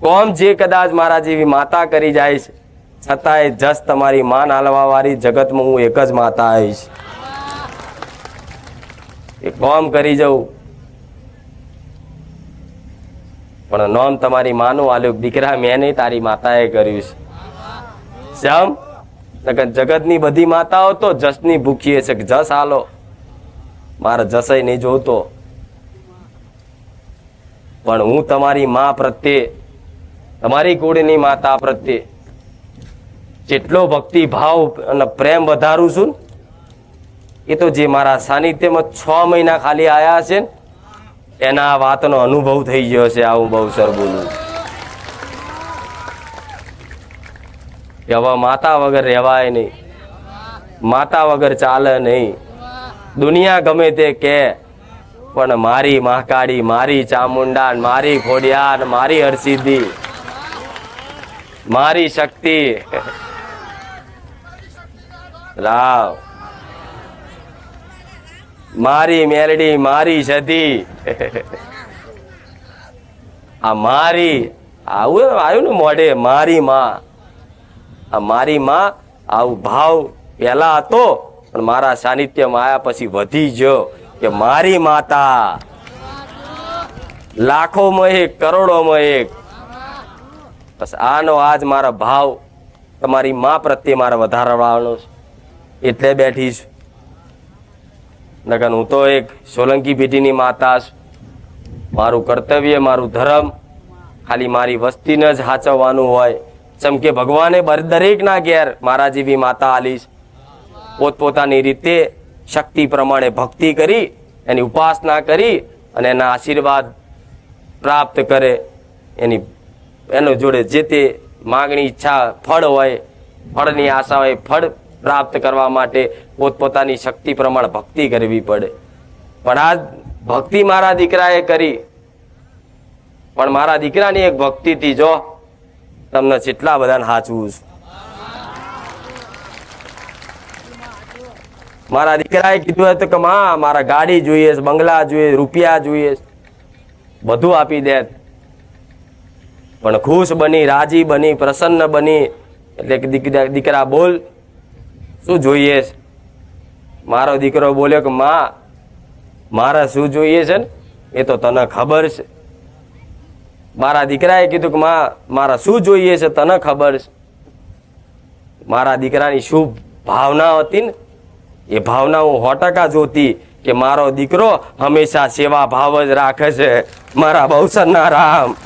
કોમ જે કદાચ મારા જેવી માતા કરી જાય છે, છતાંય જસ તમારી માન હાલવા વાળી જગતમાં હું એક જ માતા આવીશ. એ કોમ કરી જવું પણ નોમ તમારી માનું આલ્યું, દીકરા, મેં નહીં તારી માતાએ કર્યું છે. જમ જગતની બધી માતાઓ તો જસની ભૂખીએ છે કે જસ હાલો મારે જસય નહીં જોતો. પણ હું તમારી મા પ્રત્યે તમારી કુળની માતા પ્રત્યે જેટલો ભક્તિ, ભાવ અને પ્રેમ વધારું છું, એ તો જે મારા સાનિધ્યમાં છ મહિના ખાલી આયા છે એના વાતનો અનુભવ થઈ ગયો છે આવું બહુ સર બોલું. હવે માતા વગર રહેવાય નહીં, માતા વગર ચાલે નહીં. દુનિયા ગમે તે કે પણ મારી મહાકાળી, મારી ચામુંડા, મારી ખોડિયાર, મારી હરસિદ્ધિ મારી શક્તિ. રાવ. મારી મેલડી, મારી સધી. આ મારી, આવું આવ્યું ને મોઢે, મારી માં. આ મારી માં આવું ભાવ પહેલા હતો, પણ મારા સાનિધ્યમાં આવ્યા પછી વધી ગયો કે મારી માતા. લાખોમાં એક, કરોડોમાં એક બસ આનો આજ મારા ભાવ તમારી મા પ્રત્યે મારે વધારવાનો છે. એટલે બેઠી છું. નકર હું તો એક સોલંકી પેઢીની માતા છું. મારું કર્તવ્ય, મારું ધર્મ, ખાલી મારી વસ્તીને જ સાચવવાનું હોય. જેમ કે ભગવાને દરેકના ઘેર મારા જેવી માતા આલીશ પોતપોતાની રીતે શક્તિ પ્રમાણે ભક્તિ કરી, એની ઉપાસના કરી અને એના આશીર્વાદ પ્રાપ્ત કરે. એની એનો જોડે જે તે માગણી ઈચ્છા, ફળ હોય, ફળની આશા હોય, ફળ પ્રાપ્ત કરવા માટે પોતપોતાની શક્તિ પ્રમાણે ભક્તિ કરવી પડે. પણ આ ભક્તિ મારા દીકરાએ કરી. પણ મારા દીકરાની એક ભક્તિથી જો તમને જેટલા બધાને સાચવું છું. મારા દીકરાએ કીધું હતું કે, માં, મારા ગાડી જોઈએ બંગલા જોઈએ રૂપિયા જોઈએ બધું આપી દે. પણ ખુશ બની, રાજી બની, પ્રસન્ન બની. એટલે કે દીકરા બોલ, શું જોઈએ છે? મારો દીકરો બોલ્યો કે, માં, મારે શું જોઈએ છે ને? એ તો તને ખબર છે. મારા દીકરાએ કીધું કે, માં, મારા શું જોઈએ છે તને ખબર છે? મારા દીકરાની શું ભાવના હતી ને? એ ભાવના હું સો ટકા જોતી કે મારો દીકરો હંમેશા સેવા ભાવ જ રાખે છે. મારા બહુસરના રામ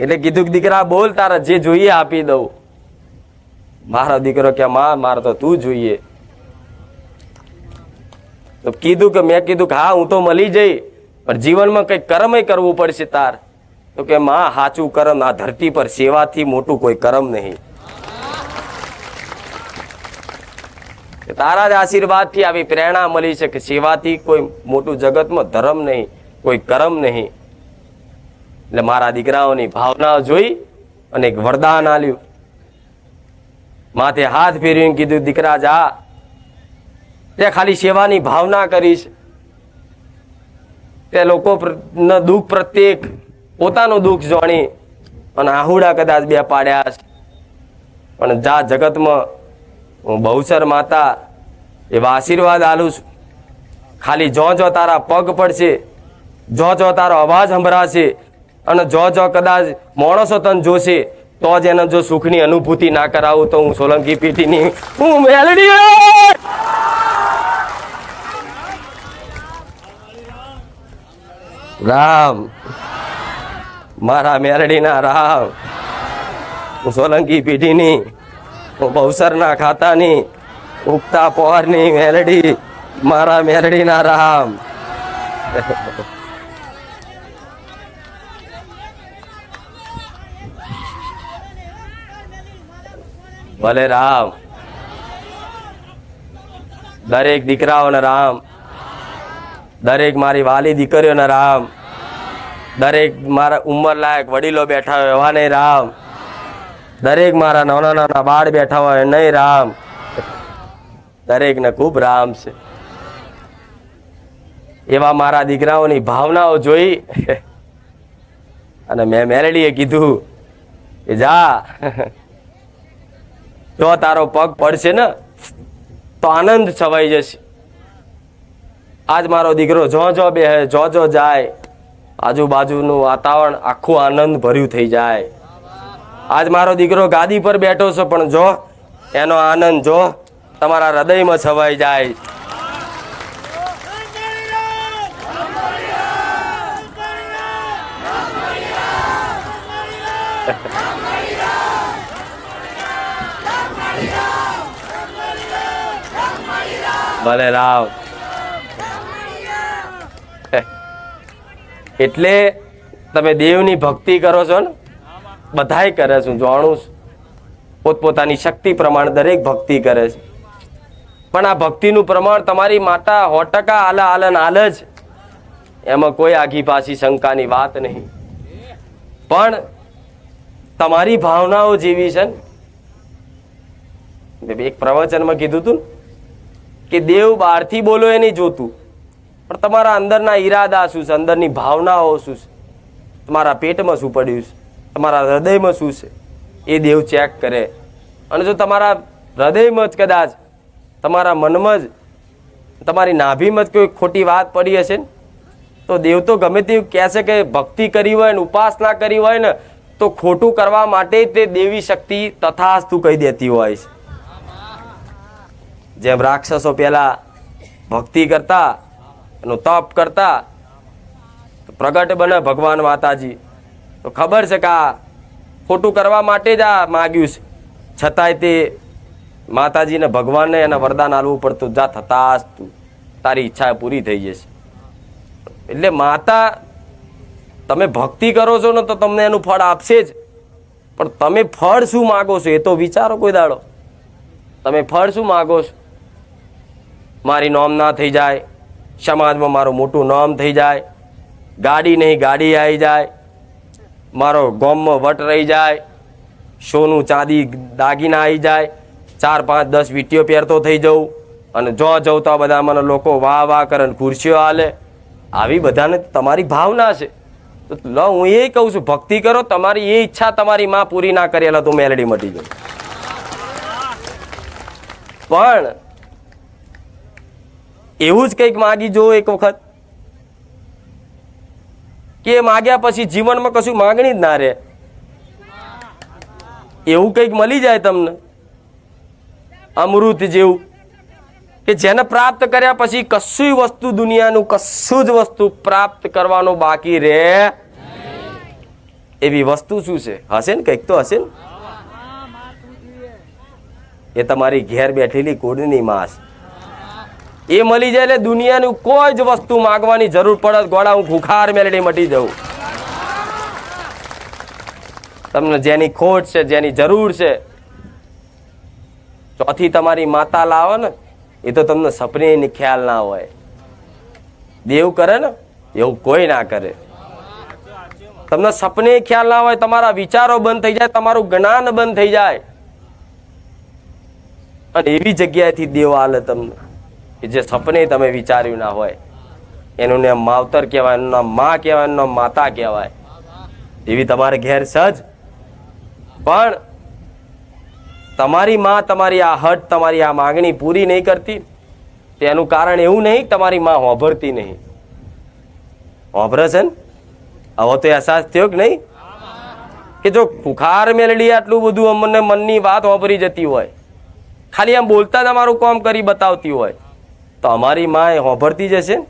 એટલે કીધું કે દીકરા, બોલ તારે જે જોઈએ આપી દઉં. મારો દીકરો કે, માં, મારે તો તું જોઈએ. તો કીધું કે, મેં કીધું કે, હા, હું તો મળી જઈ, પણ જીવનમાં કંઈક કર્મય કરવું પડશે તાર. તો કે, માં, સાચું કર્મ, આ ધરતી પર સેવાથી મોટું કોઈ કર્મ નહીં. તારા જ આશીર્વાદથી આવી પ્રેરણા મળી છે કે સેવાથી કોઈ મોટું જગતમાં ધર્મ નહીં, કોઈ કર્મ નહીં. એટલે મારા દીકરાઓની ભાવના જોઈ અને એક વરદાન આલ્યું. માથે હાથ ફેર્યું કીધું, દીકરા, જા. તે ખાલી સેવાની ભાવના કરીશ. તે લોકો દુઃખ પ્રત્યેક પોતાનું દુઃખ જાણી અને આહુડા કદાચ બે પાડ્યા પણ જા, જગતમાં હું બહુસર માતા એવા આશીર્વાદ આલું છું. ખાલી જો જો તારા પગ પડશે જો જો તારો અવાજ સંભળાશે અને જો જો કદાચ માણસો તને જોશે, તો જ એને જો સુખની અનુભૂતિ ના કરાવું તો હું સોલંકી પીટીની હું મેલડી રામ. મારા મેરડીના રામ. હું સોલંકી પેઢીની હું બહુસરના ખાતાની, ઉગતા પહોરની મેલડી, મારા મેરડીના રામ. ભલે રામ. દરેક દીકરાઓને રામ. દરેક મારી વાલી દીકરીઓને રામ. દરેક મારા ઉંમર લાયક વડીલો બેઠા હોય એવાને રામ. દરેક મારા નાના નાના બાળ બેઠા હોય નહીં રામ. દરેકને ખૂબ રામ છે. એવા મારા દીકરાઓની ભાવનાઓ જોઈ અને મેં મેલડીએ કીધું કે જા. જો તારો પગ પડશે ને, તો આનંદ છવાઈ જશે. આજ મારો દીકરો જો જો બે જો જો જાય. આજુબાજુનું વાતાવરણ આખું આનંદ ભર્યું થઈ જાય. આજ મારો દીકરો ગાદી પર બેઠો છે, પણ જો એનો આનંદ જો તમારા હૃદયમાં છવાઈ જાય. ભલે રાવ. એટલે તમે દેવની ભક્તિ કરો છો ને? બધાય કરે છે જાણું છું. પોતપોતાની શક્તિ પ્રમાણે દરેક ભક્તિ કરે છે. પણ આ ભક્તિનું પ્રમાણ તમારી માતા સો ટકા આલા આલન આલ જ. એમાં કોઈ આઘી પાછી શંકાની વાત નહીં. પણ તમારી ભાવનાઓ જેવી છે ને. એક પ્રવચનમાં કીધું હતું ને કે દેવ બહારથી બોલો એ નહીં જોતું. પણ તમારા અંદરના ઈરાદા શું છે? અંદરની ભાવનાઓ શું છે? તમારા પેટમાં શું પડ્યું છે? તમારા હૃદયમાં શું છે? એ દેવ ચેક કરે. અને જો તમારા હૃદયમાં જ કદાચ, તમારા મનમાં જ, તમારી નાભીમાં જ કોઈ ખોટી વાત પડી હશે ને, તો દેવ તો ગમે તેવું કહે છે કે ભક્તિ કરી હોય ને, ઉપાસના કરી હોય ને, તો ખોટું કરવા માટે તે દેવી શક્તિ તથાસ્તુ કહી દેતી હોય છે. જેમ રાક્ષસો પહેલાં ભક્તિ કરતા, એનું તપ કરતા પ્રગટ બને ભગવાન માતાજી. તો ખબર છે કે આ ખોટું કરવા માટે જ આ માગ્યું છે. છતાંય તે માતાજીને ભગવાનને એને વરદાન આલવું પડતું. જા થતા તું. તારી ઈચ્છા પૂરી થઈ જશે. એટલે માતા, તમે ભક્તિ કરો છો ને તો તમને એનું ફળ આપશે જ. પણ તમે ફળ શું માગો છો? એ તો વિચારો કોઈ દાડો. તમે ફળ શું માગો છો? મારી નોમ ના થઈ જાય, સમાજમાં મારું મોટું નામ થઈ જાય, ગાડી નહીં, ગાડી આવી જાય, મારો ગોમમાં વટ રહી જાય, સોનું ચાંદી દાગીના આવી જાય, ચાર, પાંચ, દસ વીટીઓ પહેરતો થઈ જવું અને જો જવું તો બધા મને લોકો વાહ વાહ કરે ખુરશીઓ હાલે. આવી બધાને તમારી ભાવના છે. તો લો, હું એ કહું છું, ભક્તિ કરો, તમારી એ ઈચ્છા તમારી માં પૂરી ના કરેલા તો મેલડી મટી જાય. પણ એવું જ કંઈક માગી જો એક વખત? કે માગ્યા પછી જીવનમાં કશું માગણી જ ના રહે? એવું કંઈક મળી જાય તમને? અમૃત જેવું? કે જેને પ્રાપ્ત કર્યા પછી કશું વસ્તુ દુનિયાનું, કશું જ વસ્તુ પ્રાપ્ત કરવાનો બાકી રહે? એવી વસ્તુ શું છે? હશે ને કંઈક તો હશે ને? એ તમારી ઘેર બેઠેલી કોડની માસ. એ મળી જાય એટલે દુનિયાનું કોઈ જ વસ્તુ માગવાની જરૂર પડે ગોળા હું ભૂખાર મેલડી મટી જાઉં. તમને જેની ખોટ છે, જેની જરૂર છે, ચોથી તમારી માતા લાવો ને, એ તો તમને સપને ખ્યાલ ના હોય. દેવ કરે ને, એવું કોઈ ના કરે. તમને સપને ખ્યાલ ના હોય, તમારા વિચારો બંધ થઈ જાય, તમારું જ્ઞાન બંધ થઈ જાય. અને એવી જગ્યાએથી દેવ આલે તમને. કે જે સપને તમે વિચાર્યું ના હોય, એનું નામ માવતર કહેવાય, એનું નામ મા કહેવાય, એનું નામ માતા કહેવાય. એવી તમારે ઘેર સજ. પણ તમારી માં તમારી આ હટ તમારી આ માગણી પૂરી નહીં કરતી. તેનું કારણ એવું નહીં, તમારી માં હોભરતી નહીં. હોભરે છે ને? હવે તો અહેસાસ થયો કે નહીં? કે જો ખુખાર મેલડી આટલું બધું અમને મનની વાત હોભરી જતી હોય. ખાલી આમ બોલતા તમારું કોમ કરી બતાવતી હોય. તો અમારી માં એ હોભરતી જશે ને?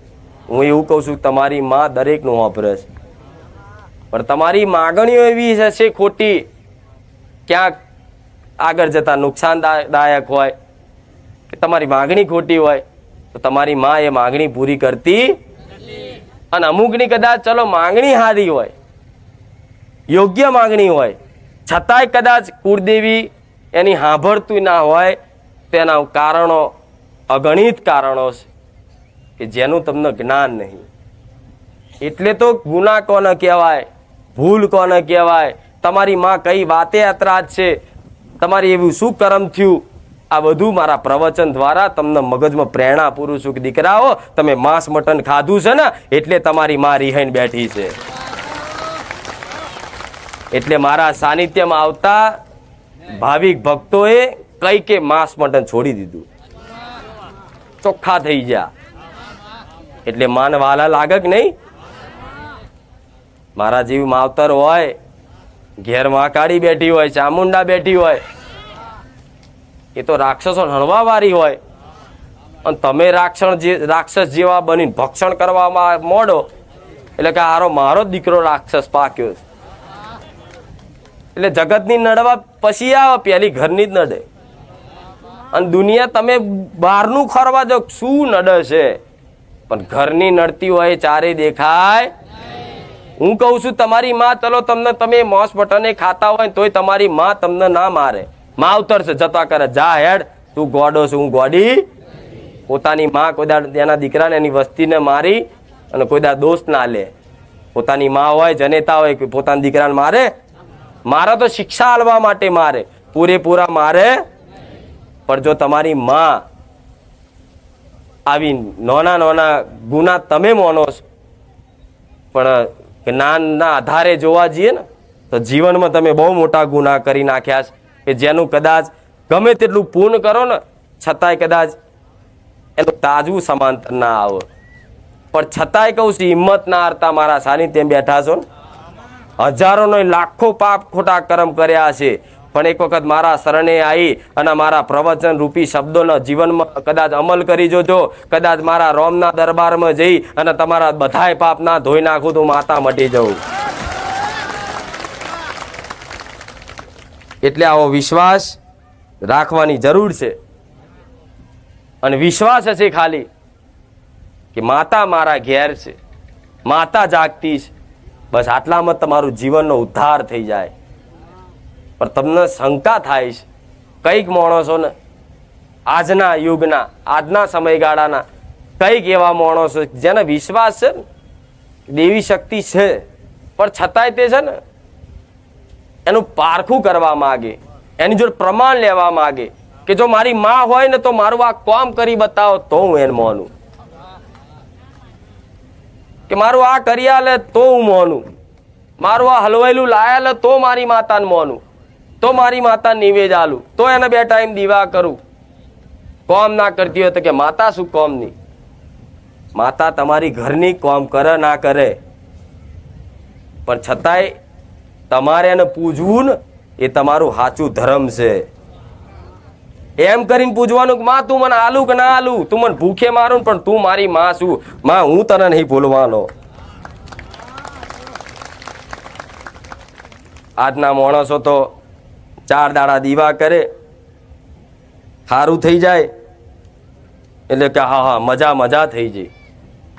હું એવું કહું છું તમારી માં દરેકનું હોભરે છે પણ તમારી માગણીઓ એવી હશે ખોટી ક્યાંક આગળ જતાં નુકસાનદાયક હોય, કે તમારી માગણી ખોટી હોય, તો તમારી માં એ માગણી પૂરી કરતી અને અમુકની કદાચ ચલો માગણી સારી હોય, યોગ્ય માગણી હોય, છતાંય કદાચ કુળદેવી એની સાંભળતું ના હોય, તેના કારણો અગણિત કારણો છે કે જેનું તમને જ્ઞાન નહીં. એટલે તો ગુના કોને કહેવાય? ભૂલ કોને કહેવાય? તમારી માં કઈ વાતે અતરાજ છે? તમારી એવું શું કરમ થયું? આ બધું મારા પ્રવચન દ્વારા તમને મગજમાં પ્રેરણા પૂરું છું કે દીકરાઓ, તમે માંસ મટન ખાધું છે ને, એટલે તમારી માં રિહાઈને બેઠી છે. એટલે મારા સાનિધ્યમાં આવતા ભાવિક ભક્તોએ કઈ કે માંસ મટન છોડી દીધું. ચોખ્ખા થઈ ગયા. એટલે માન વાલા લાગે કે નહીં? મારા જેવી માવતર હોય, ઘેર કાઢી બેઠી હોય, ચામુંડા બેઠી હોય, એ તો રાક્ષસો હણવા વાળી હોય. અને તમે રાક્ષણ જે, રાક્ષસ જેવા બનીને ભક્ષણ કરવામાં મોડો, એટલે કે હારો મારો દીકરો રાક્ષસ પાક્યો એટલે જગતની નડવા પછી આવે, પેલી ઘરની જ નડે. અને દુનિયા તમે બહારનું ખરવા જો શું નડે છે? પણ ઘરની નડતી હોય ચારે દેખાય હું કહું છું, તમારી માં, ચલો તમને તમે મોસ બટને ખાતા હોય તોય તમારી માં તમને ના મારે. માવતર છે જતા કરે, જા હેડ, તું ગોડો છું, હું ગોડી. પોતાની માં કોઈ દાડ એના દીકરાને, એની વસ્તીને મારી અને કોઈ દાડ દોસ્ત ના લે. પોતાની માં હોય, જનેતા હોય પોતાના દીકરાને મારે. મારે તો શિક્ષા આલવા માટે મારે. પૂરેપૂરા મારે પણ જો તમારી માં આવી નાના નાના ગુના તમે માનો છો, પણ જ્ઞાનના આધારે જોવા જઈએ ને, તો જીવનમાં તમે બહુ મોટા ગુના કરી નાખ્યા છે. કે જેનું કદાચ ગમે તેટલું પૂર્ણ કરો ને, છતાંય કદાચ એનું તાજવું સમાંતર ના આવે. પણ છતાંય કહું છું, હિંમત ના હારતા મારા સાનિધ્યમ બેઠા છો ને. હજારો નો લાખો પાપ ખોટા કર્મ કર્યા છે. પણ એક વખત મારા શરણે આવી અને મારા પ્રવચન રૂપી શબ્દોનો જીવનમાં કદાચ અમલ કરી જોજો. કદાચ મારા રોમના દરબારમાં જઈ અને તમારા બધાય પાપ ના ધોઈ નાખું તો માતા મટી જવું એટલે આવો વિશ્વાસ રાખવાની જરૂર છે. અને વિશ્વાસ હશે ખાલી કે માતા મારા ઘેર છે. માતા જાગતી છે. બસ આટલામાં તમારું જીવનનો ઉદ્ધાર થઈ જાય. પણ તમને શંકા થાય છે. કંઈક માણસોને આજના યુગના, આજના સમયગાળાના કંઈક એવા માણસો જેને વિશ્વાસ છે ને, દેવી શક્તિ છે. પણ છતાંય તે છે ને, એનું પારખું કરવા માગે, એની જોડે પ્રમાણ લેવા માગે કે જો મારી માં હોય ને તો મારું આ કામ કરી બતાવો તો હું એને માનું. કે મારું આ કરી આલે તો હું માનું. મારું આ હલવાયેલું લાયા તો મારી માતાને માનું. તો મારી માતા નિવેદ આલું. તો એને બે ટાઈમ દીવા કરું. કોમ ના કરતી હોય તો કે, માતા, શું કોમની? માતા, તમારી ઘરની કોમ કરે ના કરે. પણ છતાંય તમારે એને પૂજવું ને, એ તમારું સાચું ધર્મ છે. એમ કરીને પૂજવાનું કે, માં, તું મને આલું કે ના આલું? તું મને ભૂખે મારું પણ તું મારી માં છું. માં, હું તને નહીં ભૂલવાનો. આજના માણસો તો ચાર દાડા દીવા કરે સારું થઈ જાય. એટલે કે હા હા, મજા મજા થઈ જાય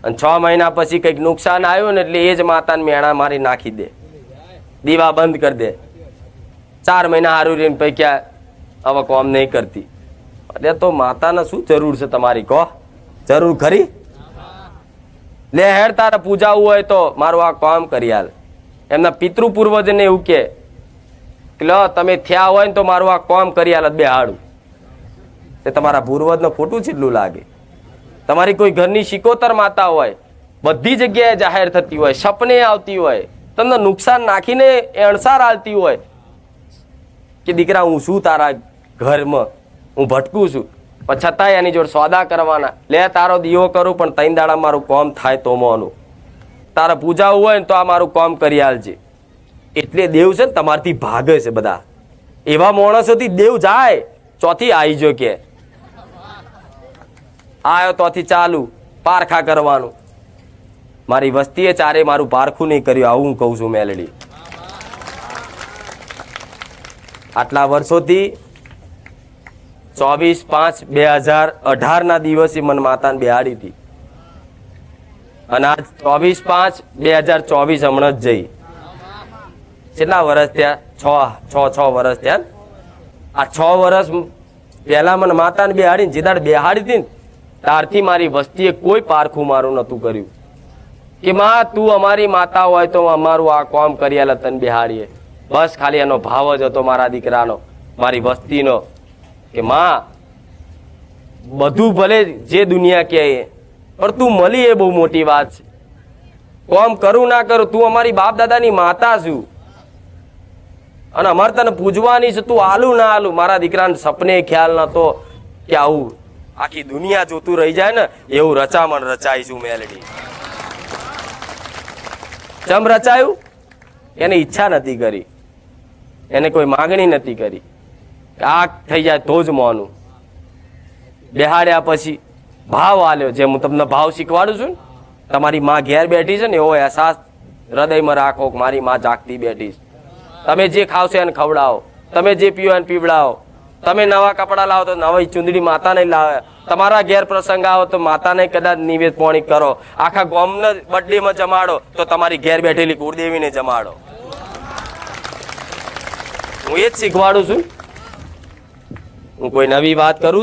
અને છ મહિના પછી કંઈક નુકસાન આવ્યું ને એટલે એ જ માતાને મેણા મારી નાખી દે. દીવા બંધ કરી દે. ચાર મહિના સારું રહીને પૈક્યા આવા કોમ નહીં કરતી. એટલે તો માતાને શું જરૂર છે તમારી કહો? જરૂર ખરી? લે હેડ તારે પૂજાવું હોય તો મારું આ કામ કરી હાલ એમના પિતૃ પૂર્વજને એવું કે કે લો, તમે થયા હોય ને તો મારું આ કોમ કરી હાલ બે હાડું. તે તમારા પૂર્વજને ખોટું જેટલું લાગે. તમારી કોઈ ઘરની શિકોતર માતા હોય, બધી જગ્યાએ જાહેર થતી હોય, સપને આવતી હોય, તમને નુકસાન નાખીને અણસાર આવતી હોય કે દીકરા, હું શું તારા ઘરમાં, હું ભટકું છું? પણ છતાંય એની જોડે સોદા કરવાના. લે, તારો દીવો કરું, પણ ત્રણ દાડા મારું કોમ થાય તો મોનું. તારે પૂજાવું હોય ને તો આ મારું કોમ કરી આલજે. એટલે દેવ છે ને તમારથી ભાગે છે બધા. એવા માણસોથી દેવ જાય, ચોથી આવી જો કે. આયો તોથી ચાલુ, પારખા કરવાનું. મારી વસ્તીએ ચારે મારું પારખું નહીં કર્યું, આવું હું કહું છું મેલડી. આટલા વર્ષોથી ચોવીસ પાંચ બે હજાર અઢારના દિવસે મને માતાને બિહાડી હતી. અને આજ ચોવીસ પાંચ બે હજાર ચોવીસ હમણાં જ જઈ. કેટલા વર્ષ થયા? છ છ છ વર્ષ થયા આ છ વર્ષ પહેલા મને માતાને બેહાડીને જીદાડ દાડે બેહાડી હતી ને, ત્યારથી મારી વસ્તીએ કોઈ પારખું મારું નતું કર્યું. કે માં, તું અમારી માતા હોય તો અમારું આ કામ કરી આલે તને બેહાડીએ. બસ ખાલી એનો ભાવ જ હતો મારા દીકરાનો, મારી વસ્તીનો. કે માં, બધું ભલે જે દુનિયા કહે પણ તું મળી એ બહુ મોટી વાત છે. કોમ કરું ના કરું, તું અમારી બાપ દાદાની માતા છું. અને અમારે તને પૂજવાની છે, તું આલું ના આલું. મારા દીકરાને સપને ખ્યાલ નતો કે આવું આખી દુનિયા જોતું રહી જાય ને, એવું રચામણ રચાઈશું મેલડી. ચમ રચાયું? એને ઈચ્છા નથી કરી. એને કોઈ માગણી નથી કરી. આ થઈ જાય તો જ મોનું. બેહાડ્યા પછી ભાવ આલ્યો, જે હું તમને ભાવ શીખવાડું છું તમારી માં ઘેર બેઠી છે ને, એવો અહેસાસ હૃદયમાં રાખો મારી માં જાગતી બેઠી છે. તમે જે ખાવશો એને ખવડાવો. તમે જે પીવો એને પીવડાવો. તમે નવા કપડાં લાવો તો નવી ચૂંદડી માતાને લાવે. તમારા ઘેર પ્રસંગ આવો તો માતાને કદાચ નિવેદ પોણી કરો. આખા ગોમને બર્થડેમાં જમાડો તો તમારી ઘેર બેઠેલી કુળદેવીને જમાડો. હું એ જ શીખવાડું છું. હું કોઈ નવી વાત કરું